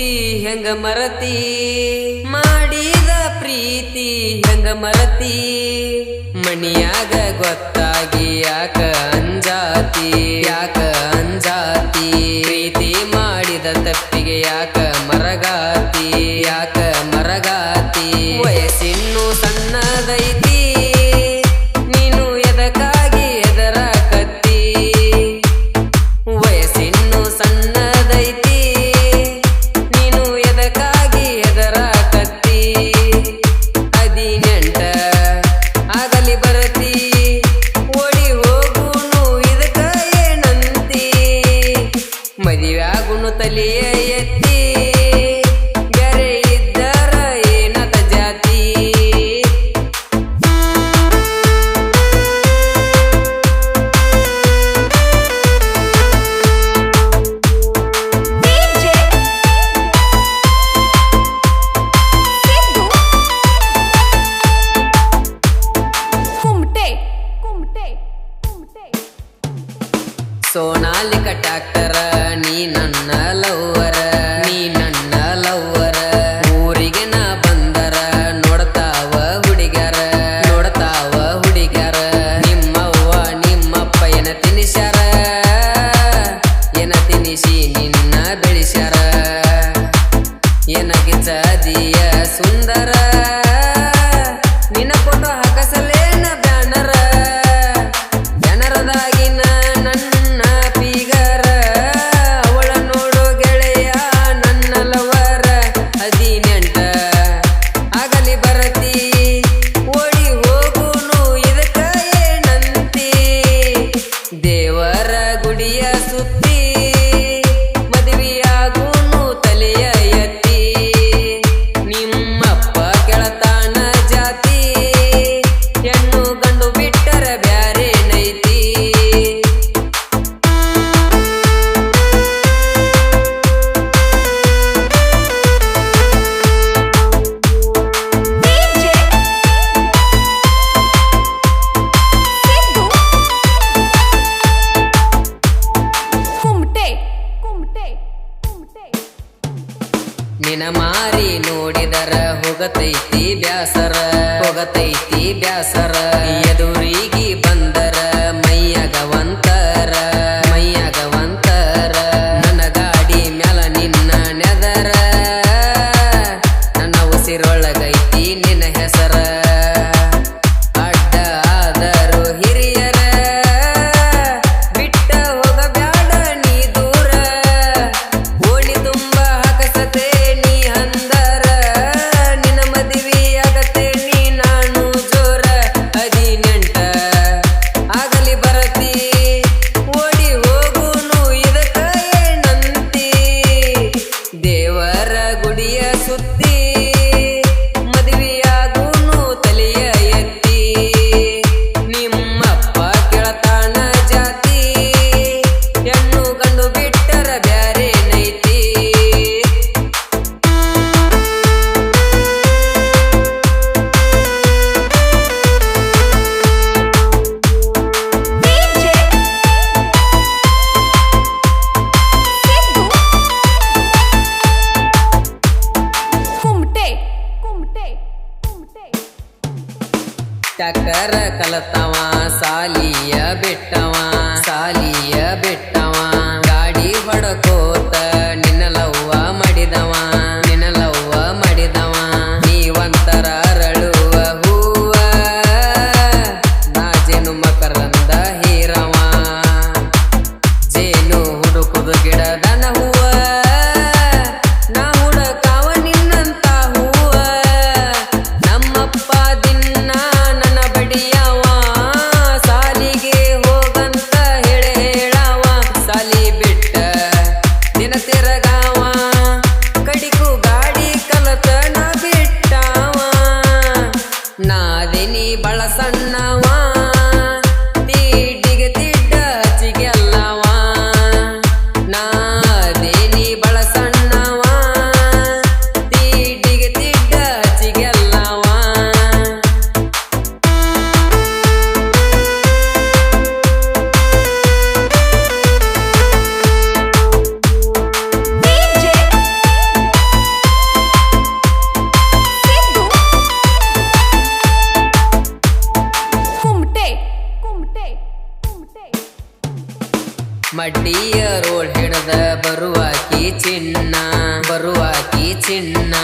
ಪ್ರೀತಿ ಹೆಂಗ ಮರತಿ? ಮಾಡಿದ ಪ್ರೀತಿ ಹೆಂಗ ಮರತಿ? ಮಣಿಯಾಗ ಗೊತ್ತಾಗಿ ಯಾಕ ಅಂಜಾತಿ? ಯಾಕ ಅಂಜಾತಿ? ಪ್ರೀತಿ ಮಾಡಿದ ತಪ್ಪಿಗೆ ಯಾಕ ಮರಗಾತಿ? ಯಾಕ तलिए ಮನಸ್ಸಿನ ಮಾರಿ ನೋಡಿದರ ಹೊಗತೈತಿ ಬ್ಯಾಸರ ಹೊಗತೈತಿ ಬ್ಯಾಸರ. ಎದುರಿಗಿ ಬಂದರ ಮೈಯಗವಂತರ ಮೈಯಗವಂತರ. ನನ್ನ ಗಾಡಿ ಮ್ಯಾಲ ನಿನ್ನ ನೆದರ, ನನ್ನ ಉಸಿರೊಳಗೈತಿ ನಿನ್ನ ಹೆಸರ. ಚಕ್ರ ಕಲತವ ಸಾಲಿಯ ಬಿಟ್ಟವ ಸಾಲಿಯ ಬಿಟ್ಟವ ಗಾಡಿ ಹೊಡಕೋ చిన్న బరువాకి చిన్న